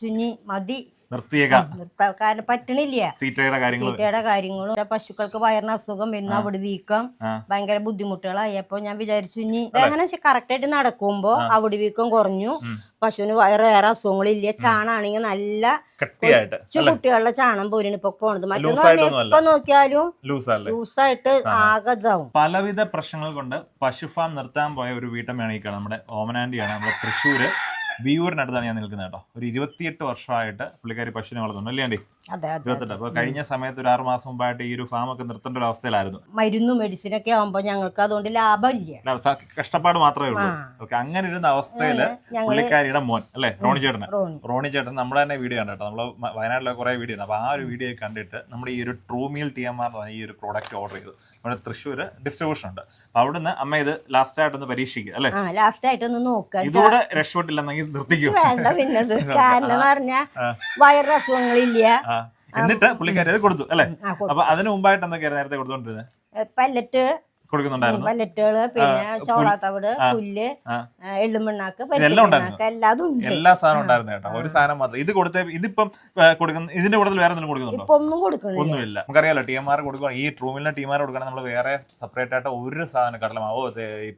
ശുഞ്ഞി മതി. നിർത്തിയേക്കാം. കാരണം പറ്റണില്ല. തീറ്റയുടെ കാര്യങ്ങൾ തീറ്റയുടെ കാര്യങ്ങളും. പശുക്കൾക്ക് വയറിന് അസുഖം പിന്നെ അവിടെ വീക്കം. ഭയങ്കര ബുദ്ധിമുട്ടുകളായപ്പോ ഞാൻ വിചാരിച്ചു ഇനി അങ്ങനെ കറക്റ്റ് ആയിട്ട് നടക്കുമ്പോ അവിടെ വീക്കം കുറഞ്ഞു. പശുവിന് വയറ് വേറെ അസുഖങ്ങളില്ല. ചാണാണെങ്കിൽ നല്ല കൊച്ചു കുട്ടികളുടെ ചാണം പോലെയാണ് ഇപ്പൊ പോണത്. മറ്റൊന്ന് ലൂസായിട്ടൊന്നും നോക്കിയാലും ലൂസായിട്ട് ആകെ ഇതാവും പലവിധ പ്രശ്നങ്ങൾ കൊണ്ട് പശു ഫാം നിർത്താൻ പോയ ഒരു വീട്ടമ്മയാണ് ഈ നമ്മുടെ ഓമനാണ്ടിയാണ് നമ്മുടെ തൃശ്ശൂര്. വിയൂരിനടുത്താണ് ഞാൻ നിൽക്കുന്നത് കേട്ടോ. ഒരു ഇരുപത്തിയെട്ട് വർഷമായിട്ട് പുള്ളിക്കാരി പശുവിനെ വളർത്തുന്നു അല്ലേ ആണ്ടി അതെ അതെ ഇരുപത്തെട്ട്. അപ്പൊ കഴിഞ്ഞ സമയത്ത് ഒരു ആറ് മാസം മുമ്പായിട്ട് ഈ ഒരു ഫാം ഒക്കെ നിർത്തേണ്ട ഒരു അവസ്ഥയിലായിരുന്നു. മരുന്നും മെഡിസിനൊക്കെ ആവുമ്പോ ഞങ്ങൾക്ക് അതുകൊണ്ട് ലാഭമില്ല. അല്ല, സ- കഷ്ടപ്പാട് മാത്രമേ ഉള്ളൂ. ആ. ഓക്കെ അങ്ങനെ ഇരുന്ന അവസ്ഥയിൽ ഞങ്ങൾ പുള്ളിക്കാരിയുടെ മോൻ അല്ലെ റോണി ചേട്ടന്. റോണി. റോണി ചേട്ടൻ നമ്മുടെ തന്നെ വീഡിയോ കണ്ടു കേട്ടോ. നമ്മൾ മ- വയനാട്ടിലെ കുറെ വീഡിയോ ഉണ്ട്. അപ്പൊ ആ ഒരു വീഡിയോ കണ്ടിട്ട് നമ്മുടെ ഈ ഒരു true meal T M R ഈ ഒരു പ്രോഡക്റ്റ് ഓർഡർ ചെയ്തു. നമ്മുടെ തൃശ്ശൂര് ഡിസ്ട്രിബ്യൂഷൻ ഉണ്ട്. അപ്പൊ അവിടുന്ന് അമ്മ ഇത് ലാസ്റ്റ് ആയിട്ടൊന്ന് പരീക്ഷിക്കുക അല്ലെ? ആ ലാസ്റ്റ് ആയിട്ടൊന്ന് നോക്കുക ഇതോടെ രക്ഷപ്പെട്ടില്ലെന്നെങ്കിൽ നിർത്തിക്കും? വേണ്ട പിന്നത് കാരണം പറഞ്ഞ പറഞ്ഞാ വയറ് അസുഖങ്ങളില്ല എന്നിട്ട് പുള്ളിക്കാരി അത് കൊടുത്തു അല്ലെ? അപ്പൊ അതിന് മുമ്പായിട്ട് എന്തൊക്കെയായിരുന്നു നേരത്തെ കൊടുത്തോണ്ടിരുന്നത് പല്ലറ്റ് കൊടുക്കുന്നുണ്ടായിരുന്നു. പല്ലറ്റുകൾ പിന്നെ ചോളാത്തവിട്. പുല്ല് എള്ളുമണ്ണാക്ക് ഇതെല്ലാം ഉണ്ടായിരുന്നു. ഉണ്ട്. എല്ലാ സാധനവും ഉണ്ടായിരുന്നു കേട്ടോ. ഒരു സാധനം മാത്രം. ഇത് കൊടുത്ത ഇതിപ്പം കൊടുക്കുന്ന ഇതിന്റെ കൂടുതൽ വേറെ എന്തെങ്കിലും കൊടുക്കുന്നുണ്ടോ? ഇപ്പൊ ഒന്നും കൊടുക്കുന്നില്ല. ഒന്നുമില്ല. നമുക്കറിയാലോ ടീമാർ കൊടുക്കുക ഈ ട്രൂമിലെ ടീമാർ കൊടുക്കണം നമ്മൾ വേറെ സെപ്പറേറ്റ് ആയിട്ട് ഒരു സാധനം കടലമാവോ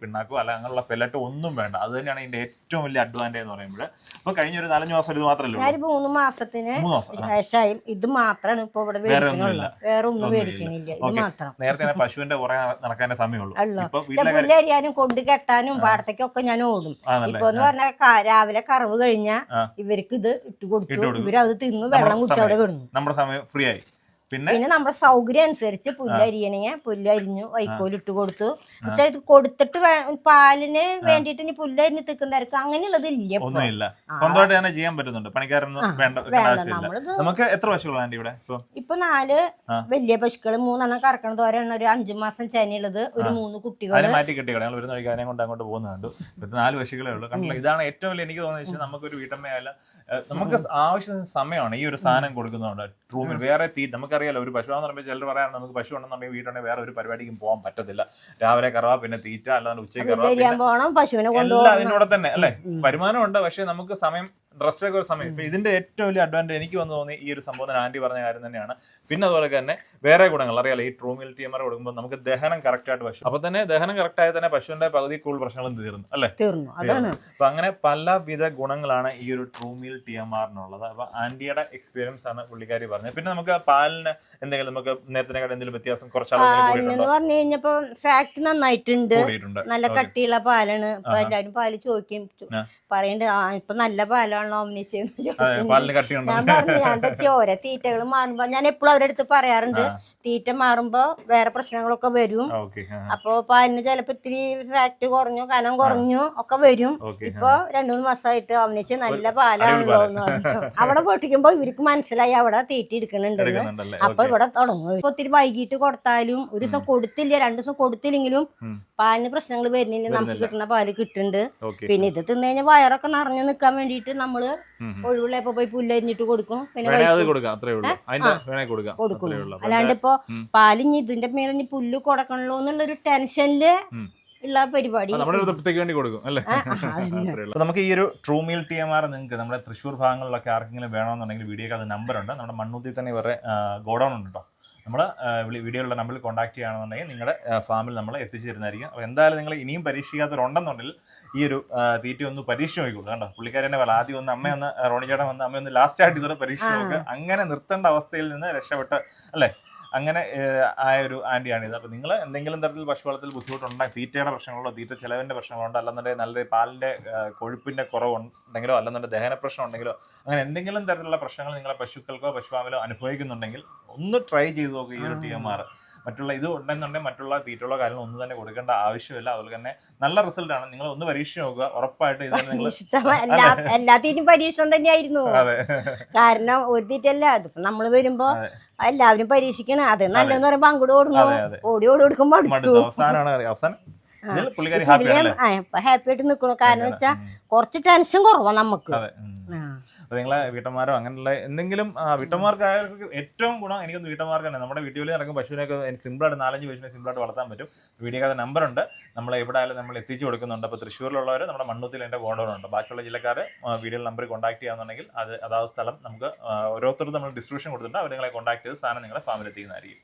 പിണ്ണാക്കോ അല്ല അങ്ങനെയുള്ള പെല്ലറ്റോ ഒന്നും വേണ്ട. അത് തന്നെയാണ് ഇതിന്റെ ഏറ്റവും വലിയ അഡ്വാന്റേജ് എന്ന് പറയുമ്പോൾ അപ്പൊ കഴിഞ്ഞ ഒരു നാലഞ്ച് മാസം ഇത് മാത്രമല്ല ഞാനിപ്പോ മൂന്ന് മാസത്തിന് ശേഷമായി ഇത് മാത്രമാണ് ഇപ്പൊ ഇവിടെ വേറെ ഒന്നുമില്ല. വേറെ ഒന്നും. മേടിക്കണില്ല നേരത്തെ പശുവിന്റെ കുറെ നടക്കാനേ സമയമുള്ളൂ പുല്ലരിയാനും കൊണ്ട് കെട്ടാനും പാടത്തേക്കൊക്കെ ഞാൻ ഓടും. ഇപ്പൊ എന്ന് പറഞ്ഞാൽ രാവിലെ കറവ് കഴിഞ്ഞാ ഇവർക്ക് ഇത് ഇട്ട് കൊടുത്തു. ഇവരത് തിന്നു വെള്ളം കുടിച്ചവിടെ കിടന്നു. നമ്മുടെ സമയം ഫ്രീ ആയി. പിന്നെ? പിന്നെ നമ്മുടെ സൗകര്യം അനുസരിച്ച് പുല്ല് പുല്ലരിഞ്ഞു വൈക്കോലിട്ട് വൈക്കോൽ ഇട്ട് കൊടുത്തു. പക്ഷെ ഇത് കൊടുത്തിട്ട് പാലിന് വേണ്ടിട്ട് ഇനി പുല്ലരിഞ്ഞ് തിക്കുന്നവർക്ക് അങ്ങനെയുള്ളത് ഇല്ല ഇപ്പൊ. ഒന്നുമില്ല. സ്വന്തമായിട്ട് തന്നെ ചെയ്യാൻ പറ്റുന്നുണ്ട്. പണിക്കാരൊന്നും വേണ്ട ആവശ്യമില്ല. നമുക്ക് എത്ര പശുക്കളാണ് ഇവിടെ ഇപ്പൊ? നാല് വലിയ പശുക്കൾ മൂന്നെണ്ണം കറക്കണത് ഒരെണ്ണം ഒരു അഞ്ചു മാസം ചെനയുള്ളത് ഒരു മൂന്ന് കുട്ടികൾ മാറ്റി കെട്ടി ഞങ്ങൾ വരുന്ന വഴിക്ക് കൊണ്ട് അങ്ങോട്ട് പോകുന്നുണ്ട് ഇപ്പൊ നാല് പശുക്കളേ ഉള്ളൂ. കണ്ടില്ല ഇതാണ് ഏറ്റവും വലിയ എനിക്ക് തോന്നുന്നത് വെച്ചാൽ നമുക്കൊരു വീട്ടമ്മയല്ല നമുക്ക് ആവശ്യത്തിന് സമയമാണ് ഈ ഒരു സാധനം കൊടുക്കുന്നതുകൊണ്ട്. റൂമിൽ വേറെ തീ നമുക്കറിയാലോ ഒരു പശു എന്ന് പറയുമ്പോൾ ചിലർ പറയാറുണ്ട് നമുക്ക് പശു ഉണ്ടെന്നുണ്ടെങ്കിൽ വീട്ടുണ്ടെങ്കിൽ വേറെ ഒരു പരിപാടിക്കും പോകാൻ പറ്റത്തില്ല. രാവിലെ കറവ പിന്നെ തീറ്റ അല്ലാതെ ഉച്ചയ്ക്ക് കറവ എല്ലാം കൊണ്ടുപോകണം തന്നെ അല്ലെ? വരുമാനമുണ്ട് വരുമാനം ഉണ്ട് പക്ഷെ നമുക്ക് സമയം റെസ്റ്റ് ഒക്കെ ഒരു സമയം. ഇപ്പൊ ഇതിന്റെ ഏറ്റവും വലിയ അഡ്വാന്റേജ് എനിക്ക് വന്ന് തോന്നി ഈ ഒരു സംഭവം ആന്റി പറഞ്ഞ കാര്യം തന്നെയാണ്. പിന്നെ അതുപോലെ തന്നെ വേറെ ഗുണങ്ങൾ. അറിയാലോ ഈ ട്രൂമിൽ ടി എം ആർ കൊടുക്കുമ്പോൾ നമുക്ക് ദഹനം കറക്റ്റ് ആയിട്ട് പശു അപ്പൊ തന്നെ ദഹനം കറക്റ്റ് ആയി തന്നെ പശുവിന്റെ പകുതി കൂടുതൽ പ്രശ്നങ്ങളും തീർന്നു അല്ലേ? തീർന്നു. അതാണ്. അപ്പൊ അങ്ങനെ പലവിധ ഗുണങ്ങളാണ് ഈ ഒരു ട്രൂമിൽ ടി എം ആറിനുള്ളത് അപ്പൊ ആന്റിയുടെ എക്സ്പീരിയൻസ് ആണ് പുള്ളിക്കാരി പറഞ്ഞത്. പിന്നെ നമുക്ക് പാലിന് എന്തെങ്കിലും നമുക്ക് നേരത്തെ എന്തെങ്കിലും വ്യത്യാസം കുറച്ചാളുകൾ പാലിനെന്ന് കൂടിയിട്ടുണ്ടോ? പറഞ്ഞു കഴിഞ്ഞപ്പോ ഫാക്ട് നന്നായിട്ടുണ്ട്. നല്ല കട്ടിയുള്ള പാലാണ്. എല്ലാവരും പാൽ ചോദിക്കും. പറയണ്ട് ആ ഇപ്പൊ നല്ല പാലാണല്ലോ പാലിന് കട്ടിയുണ്ടോ? ഞാൻ പറഞ്ഞു ഞാൻ ചോര തീറ്റകൾ മാറുമ്പോ ഞാൻ എപ്പോഴും അവരുടെ അടുത്ത് പറയാറുണ്ട് തീറ്റ മാറുമ്പോ വേറെ പ്രശ്നങ്ങളൊക്കെ വരും. അപ്പൊ പാലിന് ചിലപ്പോ ഇത്തിരി ഫാക്ട് കുറഞ്ഞു കനം കുറഞ്ഞു ഒക്കെ വരും. ഇപ്പൊ രണ്ടു മൂന്ന് മാസമായിട്ട് അവനിച്ച് നല്ല പാലാണല്ലോ അവിടെ പൊട്ടിക്കുമ്പോ ഇവർക്ക് മനസ്സിലായി അവിടെ തീറ്റ എടുക്കണുണ്ടെന്ന് അപ്പൊ ഇവിടെ തുടങ്ങും. ഇപ്പൊ ഒത്തിരി വൈകിട്ട് കൊടുത്താലും ഒരു ദിവസം കൊടുത്തില്ല രണ്ടു ദിവസം കൊടുത്തില്ലെങ്കിലും. പാലിന് പ്രശ്നങ്ങൾ വരുന്നില്ല നമുക്ക് കിട്ടുന്ന പാൽ കിട്ടുന്നുണ്ട്. പിന്നെ ഇത് തിന്നു കഴിഞ്ഞാൽ വയറൊക്കെ നിറഞ്ഞു നിൽക്കാൻ വേണ്ടിയിട്ട് നമ്മൾ. ഒഴിവുള്ളപ്പോ പോയി പുല്ലരിഞ്ഞിട്ട് കൊടുക്കും. പിന്നെ കൊടുക്കാം അല്ലാണ്ട് ഇപ്പൊ. പാലിഞ്ഞ് ഇതിന്റെ മേലെ പുല്ല് കൊടുക്കണല്ലോ എന്നുള്ളൊരു ടെൻഷനിൽ ഉം. ഉള്ള പരിപാടി. അത് നമ്മുടെ ഒരു തൃപ്തിക്ക് വേണ്ടി കൊടുക്കും അല്ലേ? നമുക്ക് ഈ ഒരു true meal T M R നിങ്ങൾക്ക് നമ്മുടെ തൃശ്ശൂർ ഭാഗങ്ങളിലൊക്കെ ആർക്കെങ്കിലും വേണമെന്നുണ്ടെങ്കിൽ വീഡിയോ അത് നമ്പർ ഉണ്ട്. നമ്മുടെ മണ്ണൂത്തി തന്നെ ഇവരുടെ ഗോഡൗൺ ഉണ്ട് കേട്ടോ നമ്മൾ വീഡിയോയിലുള്ള നമ്പറിൽ കോൺടാക്ട് ചെയ്യുകയാണെന്നുണ്ടെങ്കിൽ നിങ്ങളുടെ ഫാമിൽ നമ്മൾ എത്തിച്ചു തരുന്നതായിരിക്കും അപ്പോൾ എന്തായാലും നിങ്ങൾ ഇനിയും പരീക്ഷിക്കാത്തവരുണ്ടെന്നുണ്ടെങ്കിൽ ഈ ഒരു തീറ്റ ഒന്ന് പരീക്ഷ നോക്കിക്കോളൂ കണ്ടോ? പുള്ളിക്കാരനെ വേണം ആദ്യം ഒന്ന് അമ്മയൊന്ന് റോണി ചേട്ടൻ വന്ന് അമ്മയൊന്ന് ലാസ്റ്റ് ആയിട്ട് ഇതുവരെ പരീക്ഷ നോക്കുക അങ്ങനെ നിർത്തേണ്ട അവസ്ഥയിൽ നിന്ന് രക്ഷപ്പെട്ട് അല്ലേ? അങ്ങനെ ആയ ഒരു ആന്റിയാണിത് അപ്പോൾ നിങ്ങൾ എന്തെങ്കിലും തരത്തിൽ പശു വളർത്തൽ ബുദ്ധിമുട്ടുണ്ടെങ്കിൽ തീറ്റയുടെ പ്രശ്നങ്ങളോ തീറ്റ ചിലവിന്റെ പ്രശ്നങ്ങളുണ്ടോ അല്ലെന്നുണ്ടെങ്കിൽ നല്ല പാലിന്റെ കൊഴുപ്പിന്റെ കുറവുണ്ടെങ്കിലോ അല്ലെന്നുണ്ടെങ്കിൽ ദഹന പ്രശ്നം ഉണ്ടെങ്കിലോ അങ്ങനെ എന്തെങ്കിലും തരത്തിലുള്ള പ്രശ്നങ്ങൾ നിങ്ങളെ പശുക്കൾക്കോ പശുവാമിലോ അനുഭവിക്കുന്നുണ്ടെങ്കിൽ ഒന്ന് ട്രൈ ചെയ്ത് നോക്കുക ഈ ഒരു ടി എം ആർ മറ്റുള്ള ഇത് ഉണ്ടെന്നുണ്ടെങ്കിൽ മറ്റുള്ള തീറ്റുള്ള കാര്യങ്ങൾ ഒന്നും തന്നെ കൊടുക്കേണ്ട ആവശ്യമില്ല. അതുപോലെ തന്നെ നല്ല റിസൾട്ട് ആണ്. നിങ്ങൾ ഒന്ന് പരീക്ഷിച്ച് നോക്കുക. ഉറപ്പായിട്ട് ഇത് നിങ്ങൾ എല്ലാത്തിനും പരീക്ഷണം തന്നെയായിരുന്നു. അതെ. കാരണം ഒരു തീറ്റല്ല അതിപ്പോ നമ്മൾ വരുമ്പോ. എല്ലാവരും പരീക്ഷിക്കണം. അത് നല്ലതെന്ന് പറയുമ്പോ അങ്ങോട്ട് ഓടുന്നു. ഓടി ഓടി കൊടുക്കുമ്പോ അവസാനമാണ് അവസാനം. ഇതിൽ പുള്ളിക്കാരി ഹാപ്പി ആണല്ലേ? ഹാപ്പി ആയിട്ട് നിൽക്കണു കാരണം വെച്ചാ കുറച്ച് ടെൻഷൻ കുറവാ നമുക്ക്. നിങ്ങളെ വീട്ടന്മാരോ അങ്ങനെയുള്ള എന്തെങ്കിലും വീട്ടന്മാർക്ക് ഏറ്റവും ഗുണം എനിക്ക് എനിക്കൊന്ന് തന്നെ നമ്മുടെ വീഡിയോയിൽ നടക്കും പശുവിനൊക്കെ സിമ്പിളായിട്ട് നാലഞ്ച് പശുവിനെ സിമ്പിളായിട്ട് വളർത്താൻ പറ്റും. വീഡിയോക്കകത്ത് നമ്പർ ഉണ്ട് നമ്മൾ എവിടെ ആയാലും നമ്മൾ എത്തിച്ചു കൊടുക്കുന്നുണ്ട്. അപ്പോൾ തൃശ്ശൂരിലുള്ളവർ നമ്മുടെ മണ്ണൂത്തിൽ എന്റെ ഗോഡൗൺ ബാക്കിയുള്ള ജില്ലക്കാർ വീഡിയോ നമ്പർ കോൺടാക്ട് ചെയ്യാന്നുണ്ടെങ്കിൽ അത് അതാത് സ്ഥലം നമുക്ക് ഓരോരുത്തർ ഓരോരുത്തർക്കും നമ്മൾ ഡിസ്ക്രിപ്ഷൻ കൊടുത്തിട്ടുണ്ട്. അവർ നിങ്ങളെ കോൺടാക്ട് ചെയ്ത് സാധനം നിങ്ങളെ ഫാമിൽ എത്തിക്കുന്നതായിരിക്കും.